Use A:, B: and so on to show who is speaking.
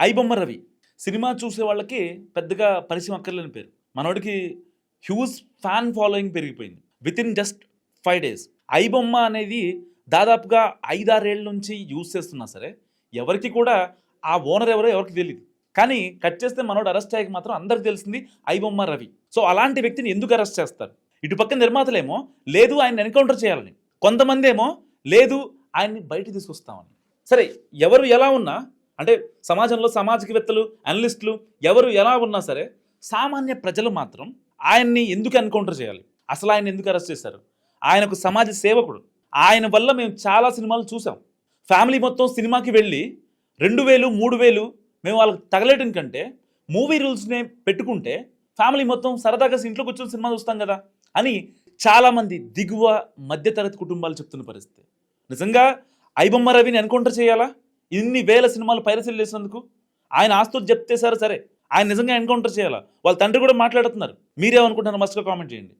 A: IBomma Ravi. Cinema చూసే వాళ్ళకి పెద్దగా పరిచయం అక్కర్లేని పేరు. మనోడికి హ్యూజ్ ఫ్యాన్ ఫాలోయింగ్ పెరిగిపోయింది. Within just five days. IBomma అనేది దాదాపుగా ఐదారేళ్ళ నుంచి యూజ్ చేస్తున్నా సరే ఎవరికి కూడా ఆ ఓనర్ ఎవరో ఎవరికి తెలియదు కానీ కట్ చేస్తే మనోడు అరెస్ట్ అయ్యాక మాత్రం అందరికి తెలిసింది ఐబొమ్మ రవి. సో అలాంటి వ్యక్తిని ఎందుకు అరెస్ట్ చేస్తారు? ఇటు పక్క నిర్మాతలేమో లేదు ఆయన ఎన్కౌంటర్ చేయాలని. కొంతమంది ఏమో లేదు ఆయన్ని బయట తీసుకొస్తామని. సరే ఎవరు ఎలా ఉన్నా అంటే సమాజంలో సామాజికవేత్తలు అనలిస్టులు ఎవరు ఎలా ఉన్నా సరే సామాన్య ప్రజలు మాత్రం ఆయన్ని ఎందుకు ఎన్కౌంటర్ చేయాలి? అసలు ఆయన ఎందుకు అరెస్ట్ చేశారు? ఆయనకు సమాజ సేవకుడు. ఆయన వల్ల మేము చాలా సినిమాలు చూసాం ఫ్యామిలీ మొత్తం సినిమాకి వెళ్ళి రెండు వేలు మూడు వేలు మేము వాళ్ళకి తగలేయడం కంటే మూవీ రూల్స్నే పెట్టుకుంటే ఫ్యామిలీ మొత్తం సరదాగా ఇంట్లో కూర్చొని సినిమా చూస్తాం కదా అని చాలామంది దిగువ మధ్యతరగతి కుటుంబాలు చెప్తున్న పరిస్థితి. నిజంగా ఐబొమ్మ రవిని ఎన్కౌంటర్ చేయాలా? ఇన్ని వేల సినిమాలు పైరసీలు చేసినందుకు ఆయన ఆస్తులు చెప్తే సరే సరే. ఆయన నిజంగా ఎన్కౌంటర్ చేయాలా? వాళ్ళ తండ్రి కూడా మాట్లాడుతున్నారు. మీరేమనుకుంటున్నారు? మస్తుగా కామెంట్ చేయండి.